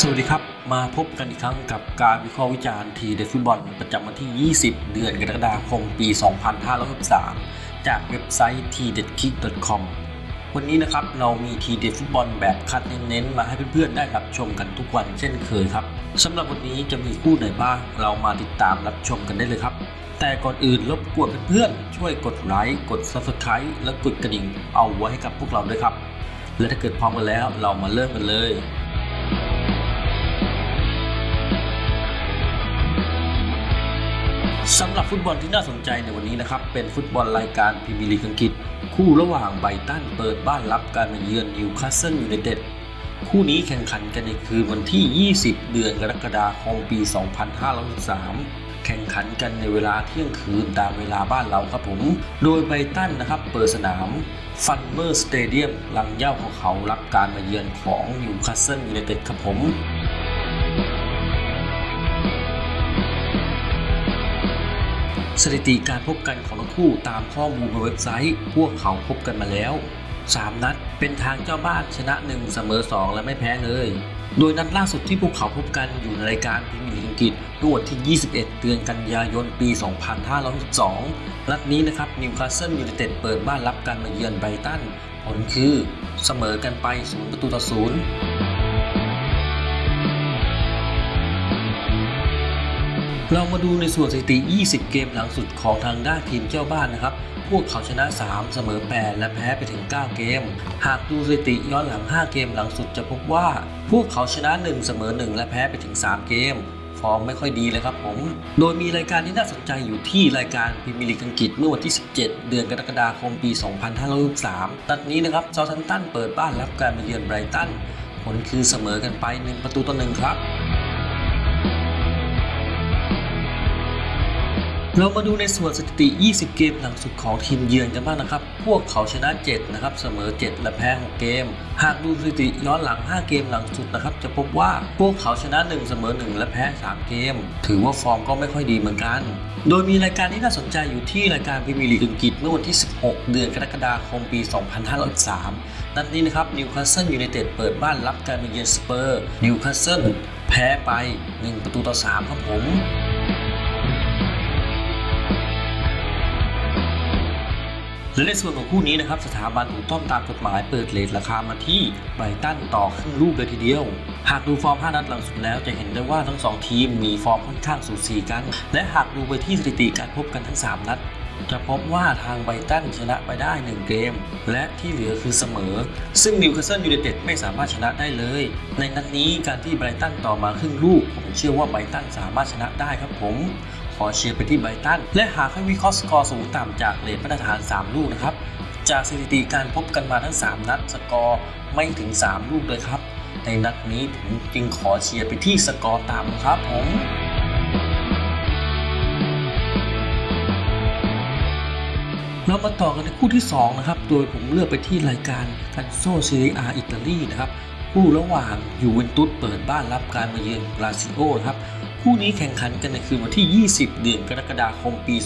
สวัสดีครับ มาพบกันอีกครั้งกับการวิเคราะห์วิจารณ์ทีเด็ดฟุตบอลประจำวันที่ 20 เดือนกรกฎาคมปี 2563 จากเว็บไซต์ t d e d k i c k c o m วันนี้นะครับเรามีทีเด็ดฟุตบอลแบบคัดเน้นๆ มาให้เพื่อนๆ ได้รับชมกันทุกวันเช่นเคยครับสำหรับวันนี้จะมีคู่ไหนบ้างเรามาติดตามรับชมกันได้เลยครับ แต่ก่อนอื่นรบกวนเพื่อนๆช่วยกดไลค์กด Subscribe และกดกระดิ่งเอาไว้ให้กับพวกเราด้วยครับ และถ้าเกิดพร้อมกันแล้วเรามาเริ่มกันเลยสำหรับฟุตบอลที่น่าสนใจในวันนี้นะครับ เป็นฟุตบอลรายการพรีเมียร์ลีกอังกฤษ คู่ระหว่างไบตันเปิดบ้านรับการมาเยือนนิวคาสเซิลยูไนเต็ด คู่นี้แข่งขันกันในคืนวันที่ 20 เดือนกรกฎาคมปี 2563 แข่งขันกันในเวลาเที่ยงคืนตามเวลาบ้านเราครับผม โดยไบตันนะครับเปิดสนามฟันเมอร์สเตเดียมลังเย้าของเขารับการมาเยือนของนิวคาสเซิลยูไนเต็ดครับผมสถิติการพบกันของทั้งคู่ตามข้อมูลบนเว็บไซต์ พวกเขาพบกันมาแล้ว 3 นัด เป็นทางเจ้าบ้านชนะ 1 เสมอ 2 และไม่แพ้เลย โดยนัดล่าสุดที่พวกเขาพบกันอยู่ในรายการพรีเมียร์ลีกอังกฤษรวดที่ 21 เดือนกันยายนปี 2562 นัดนี้นะครับนิวคาสเซิลยูไนเต็ดเปิดบ้านรับการมาเยือนไบรตัน ผลคือเสมอกันไป 0 ประตูต่อ 0 เรามาดูในส่วนสถิติ 20 เกมหลังสุดของทางด้านทีมเจ้าบ้านนะครับ พวกเขาชนะ 3 เสมอ 8 และแพ้ไปถึง 9 เกม หากดูสถิติย้อนหลัง 5 เกมหลังสุดจะพบว่า พวกเขาชนะ 1 เสมอ 1 และแพ้ไปถึง 3 เกมฟอร์มไม่ค่อยดีเลยครับผม โดยมีรายการที่น่าสนใจอยู่ที่รายการพรีเมียร์ลีกอังกฤษเมื่อวันที่ 17 เดือนกรกฎาคมปี 2563นัดนี้นะครับเซาทันตันเปิดบ้านรับการมาเยือนไบรตัน ผลคือเสมอกันไป 1 ประตูต่อ1ครับ เรามาดูในส่วนสถิติ 20 เกมหลังสุดของทีมเยือนกันบ้างนะครับ พวกเขาชนะ 7 นะครับ เสมอ 7 และแพ้ 6 เกม หากดูสถิติย้อนหลัง 5 เกมหลังสุดนะครับ จะพบว่าพวกเขาชนะ 1 เสมอ 1 และแพ้ 3 เกม ถือว่าฟอร์มก็ไม่ค่อยดีเหมือนกัน โดยมีรายการที่น่าสนใจอยู่ที่รายการพรีเมียร์ลีกอังกฤษเมื่อวันที่ 16 เดือนกรกฎาคมปี 2503นัดนี้นะครับนิวคาสเซิลยูไนเต็ดเปิดบ้านรับการมาเยือนสเปอร์ นิวคาสเซิลแพ้ไป 1 ประตูต่อ 3 ครับผม และในส่วนของคู่นี้นะครับสถาบันถูกต้องตามกฎหมายเปิดเลทราคามาที่ไบรตันต่อครึ่งลูกเลยทีเดียว หากดูฟอร์ม 5 นัดหลังสุดแล้วจะเห็นได้ว่าทั้ง 2 ทีมมีฟอร์มค่อนข้างสูสีกัน และหากดูไปที่สถิติการพบกันทั้ง 3 นัด จะพบว่าทางไบตันชนะไปได้ 1 เกม และที่เหลือคือเสมอ ซึ่งนิวคาสเซิลยูไนเต็ดไม่สามารถชนะได้เลย ในนัดนี้การที่ไบตันต่อมาครึ่งลูก ผมเชื่อว่าไบตันสามารถชนะได้ครับผม ขอเชียร์ไปที่ไบตัน และหากให้วิเคราะห์สกอร์สูงต่ำจากเลทมาตรฐาน 3 ลูกนะครับ จากสถิติการพบกันมาทั้ง 3 นัดสกอร์ไม่ถึง 3 ลูกเลยครับ ในนัดนี้ผมจึงขอเชียร์ไปที่สกอร์ต่ำครับผมเรามาต่อกันในคู่ที่ 2 นะครับ โดยผมเลือกไปที่รายการกันโซซีรีอาอิตาลีนะครับ คู่ระหว่างยูเวนตุสเปิดบ้านรับการมาเยือนลาซิโอนะครับ คู่นี้แข่งขันกันในคืนวันที่ 20 เดือนกรกฎาคมปี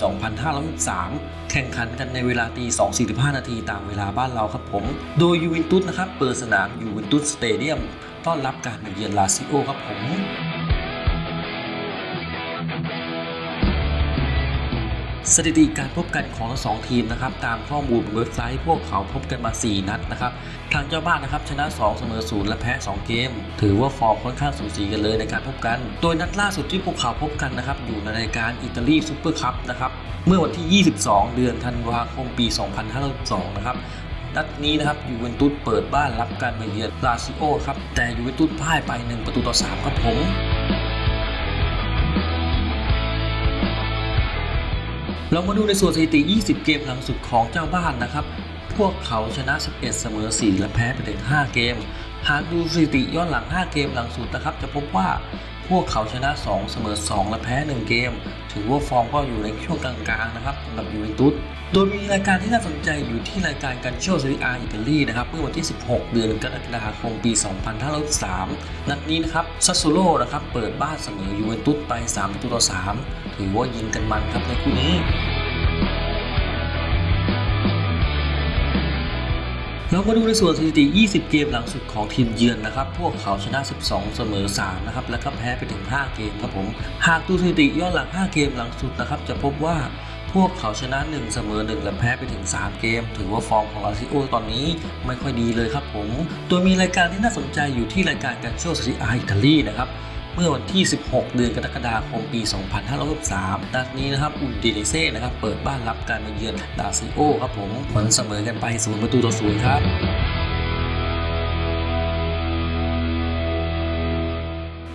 2563 แข่งขันกันในเวลาตี 2.45 นาทีตามเวลาบ้านเราครับผม โดยยูเวนตุสนะครับ เปิดสนามยูเวนตุสสเตเดียม ต้อนรับการมาเยือนลาซิโอครับผม สถิติการพบกันของทั้งสองทีมนะครับตามข้อมูลเว็บไซต์พวกเขาพบกันมา 4 นัดนะครับทางเจ้าบ้านนะครับชนะ 2 เสมอ 0 และแพ้ 2 เกม ถือว่าฟอร์มค่อนข้างสูสีกันเลยในการพบกัน โดยนัดล่าสุดที่พวกเขาพบกันนะครับอยู่ในรายการอิตาลีซูเปอร์คัพนะครับเมื่อวันที่ 22 เดือนธันวาคมปี 2562นะครับนัดนี้นะครับยูเวนตุสเปิดบ้านรับการมาเยือนลาซิโอครับแต่ยูเวนตุสพ่ายไป 1 ประตูต่อ 3 ครับผม เรามาดูในส่วนสถิติ 20 เกมหลังสุดของเจ้าบ้านนะครับ พวกเขาชนะ 11 เสมอ 4 และแพ้ไปถึง5เกม หากดูสถิติย้อนหลัง 5 เกมหลังสุดนะครับ จะพบว่าพวกเขาชนะ 2 เสมอ 2 และแพ้ 1 เกม ถือว่าฟอร์มก็อยู่ในช่วงกลางๆนะครับกับยูเวนตุสโดยมีรายการที่น่าสนใจอยู่ที่รายการการเชซีรีอาอิตาลีนะครับเมื่อวันที่ 16 เดือนกรกฎาคมปี 2503 นัดนี้นะครับซัสโซโลนะครับเปิดบ้านเสมอยูเวนตุสไป3ประตูต่อ 3 ถือว่ายิงกันมันครับในคู่นี้ เรามาดูในส่วนสถิติ 20 เกมหลังสุดของทีมเยือนนะครับ พวกเขาชนะ 12 เสมอ 3 นะครับ แล้วก็แพ้ไปถึง 5 เกมครับผม หากดูสถิติย้อนหลัง 5 เกมหลังสุดนะครับ จะพบว่าพวกเขาชนะ 1 เสมอ 1 และแพ้ไปถึง 3 เกม ถือว่าฟอร์มของลาซิโอตอนนี้ไม่ค่อยดีเลยครับผมโดยมีรายการที่น่าสนใจอยู่ที่รายการการโชว์สถิติอาอิตาลีนะครับ เมื่อวันที่ 16 เดือนกรกฎาคมปี 2563นัดนี้นะครับอุนดิเนเซ่นะครับเปิดบ้านรับการมาเยือนดาซิโอครับผมผลเสมอกันไปศูนย์ประตูต่อศูนย์ครับ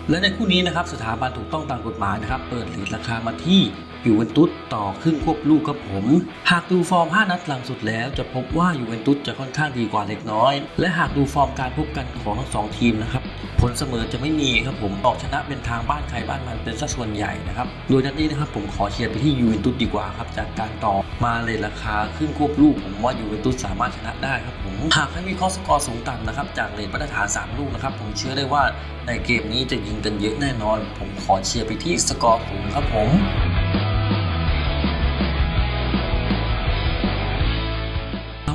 และในคู่นี้นะครับสถาบันถูกต้องตามกฎหมายนะครับ เปิดหลทราคามาที่ ยูเวนตุสต่อครึ่งควบลูกครับผม หากดูฟอร์ม 5 นัดหลังสุดแล้วจะพบว่ายูเวนตุสจะค่อนข้างดีกว่าเล็กน้อย และหากดูฟอร์มการพบกันของทั้งสองทีมนะครับผลเสมอจะไม่มีครับผมออกชนะเป็นทางบ้านใครบ้านมันเป็นสัดส่วนใหญ่นะครับโดยนัดนี้นะครับผมขอเชียร์ไปที่ยูเวนตุสดีกว่าครับจากการต่อมาเลยราคาครึ่งควบลูกผมว่ายูเวนตุสสามารถชนะได้ครับผมหากให้มีข้อสกอร์สูงต่ำนะครับจากเลทมาตรฐาน 3 ลูกนะครับผมเชื่อได้ว่าในเกมนี้จะยิงกันเยอะแน่นอน ผมขอเชียร์ไปที่สกอร์สูงครับผม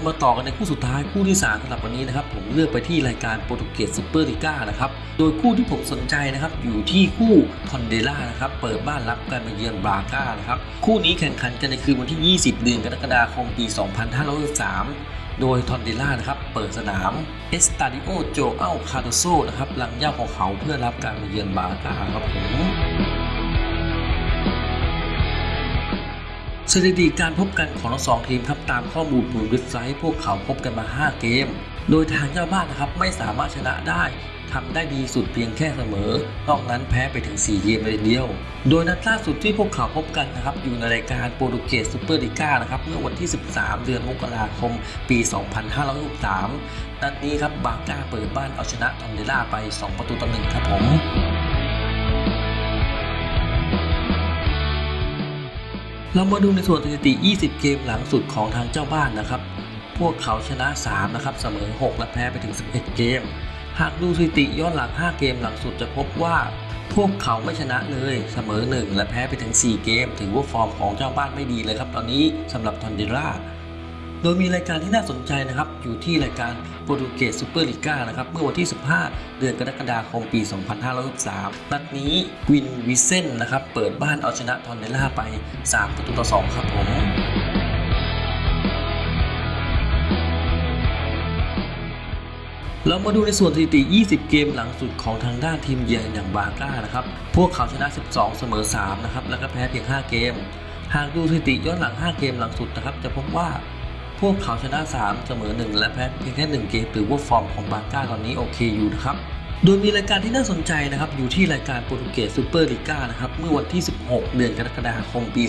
มาต่อกันในคู่สุดท้ายคู่ที่3สำหรับวันนี้นะครับผมเลือกไปที่รายการโปรตุเกสซูเปอร์ลิก้านะครับโดยคู่ที่ผมสนใจนะครับอยู่ที่คู่ทอนเดล่านะครับเปิดบ้านรับการมาเยือนบราก้านะครับคู่นี้แข่งขันกันในคืนวันที่ 20 เดือนกรกฎาคมปี 2563โดยทอนเดล่านะครับเปิดสนามเอสตาดิโอโจเอลคาโดโซนะครับลังย่าของเขาเพื่อรับการมาเยือนบราก้าครับผม สถิติการพบกันของทั้งสองทีมครับตามข้อมูลบนเว็บไซต์พวกเขาพบกันมา 5 เกม โดยทางเจ้าบ้านนะครับไม่สามารถชนะได้ทำได้ดีสุดเพียงแค่เสมอ นอกนั้นแพ้ไปถึง 4 เกมเลยเดียว โดยนัดล่าสุดที่พวกเขาพบกันนะครับ อยู่ในรายการโปรตุเกสซูเปอร์ลิก้านะครับ เมื่อวันที่ 13 เดือนมกราคม ปี 2563 นัดนี้ครับบาก้าเปิดบ้านเอาชนะทอนเดล่าไป 2 ประตูต่อหนึ่งครับผม เรามาดูในส่วนสถิติ 20 เกมหลังสุดของทางเจ้าบ้านนะครับ พวกเขาชนะ 3 นะครับ เสมอ 6 และแพ้ไปถึง 11 เกม หากดูสถิติย้อนหลัง 5 เกมหลังสุดจะพบว่า พวกเขาไม่ชนะเลย เสมอ 1 และแพ้ไปถึง 4 เกม ถือว่าฟอร์มของเจ้าบ้านไม่ดีเลยครับ ตอนนี้สำหรับทอนเดร่า ดยมีรายการที่น่าสนใจนะครับ อยู่ที่รายการโปรตุเกสซูเปอร์ลิก้านะครับ เมื่อวันที่ 15 เดือนกรกฎาคมปี 2563 นัดนี้วินวิเซนนะครับ เปิดบ้านเอาชนะทอนเดล่าไป 3 ประตูต่อ 2 ครับผมเรามาดูในส่วนสถิติ 20 เกมหลังสุดของทางด้านทีมเยือนอย่างบาก้านะครับ พวกเขาชนะ 12 เสมอ 3 นะครับ แล้วก็แพ้เพียง 5 เกม หากดูสถิติย้อนหลัง 5 เกมหลังสุดนะครับ จะพบว่า พวกเขาชนะ 3 เสมอ 1 และแพ้เพียงแค่ 1 เกมถือว่าฟอร์มของบาก้าตอนนี้โอเคอยู่นะครับ โดยมีรายการที่น่าสนใจนะครับ อยู่ที่รายการโปรตุเกสซูเปอร์ลิก้านะครับ เมื่อวันที่ 16 เดือนกรกฎาคมปี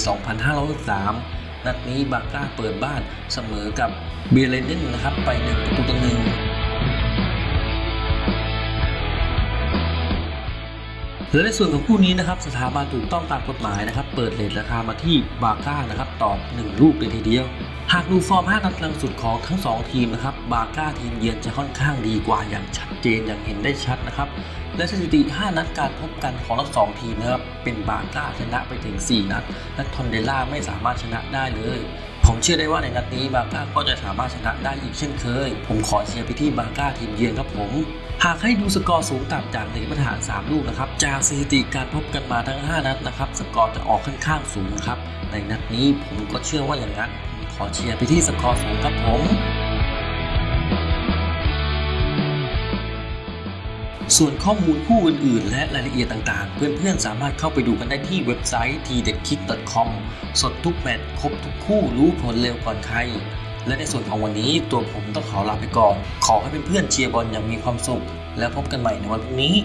2563นัดนี้บาก้าเปิดบ้านเสมอกับเบเลเนนนะครับไป 1 ประตูต่อหนึ่งและในส่วนของคู่นี้นะครับสถาบันถูกต้องตามกฎหมายนะครับ เปิดเลทราคามาที่บาก้านะครับตอบ1ลูกเลยทีเดียว หากดูฟอร์ม 5 นัดหลังสุดของทั้ง 2 ทีมนะครับ บาก้าทีมเยือนจะค่อนข้างดีกว่าอย่างชัดเจนอย่างเห็นได้ชัดนะครับ และสถิติ 5 นัดการพบกันของทั้งสองทีมนะครับ เป็นบาก้าชนะไปถึง 4 นัด และทอนเดล่าไม่สามารถชนะได้เลย ผมเชื่อได้ว่าในนัดนี้บาก้าก็จะสามารถชนะได้อีกเช่นเคย ผมขอเชียร์ไปที่บาก้าทีมเยือนครับผมหากให้ดูสกอร์สูงต่ำจากในมาตรฐาน 3 ลูกนะครับ จากสถิติการพบกันมาทั้ง 5 นัดนะครับ สกอร์จะออกค่อนข้างสูงครับ ในนัดนี้ผมก็เชื่อว่าอย่างนั้น ขอเชียร์ไปที่สกอร์สูงครับผม ส่วนข้อมูลคู่อื่นๆ และรายละเอียดต่างๆ เพื่อนๆ สามารถเข้าไปดูกันได้ที่เว็บไซต์ tdetkick.com สดทุกแมตช์ครบทุกคู่รู้ผลเร็วก่อนใคร และในส่วนของวันนี้ตัวผมต้องขอลาไปก่อน ขอให้เพื่อนๆเชียร์บอลอย่างมีความสุข แล้วพบกันใหม่ในวันพรุ่งนี้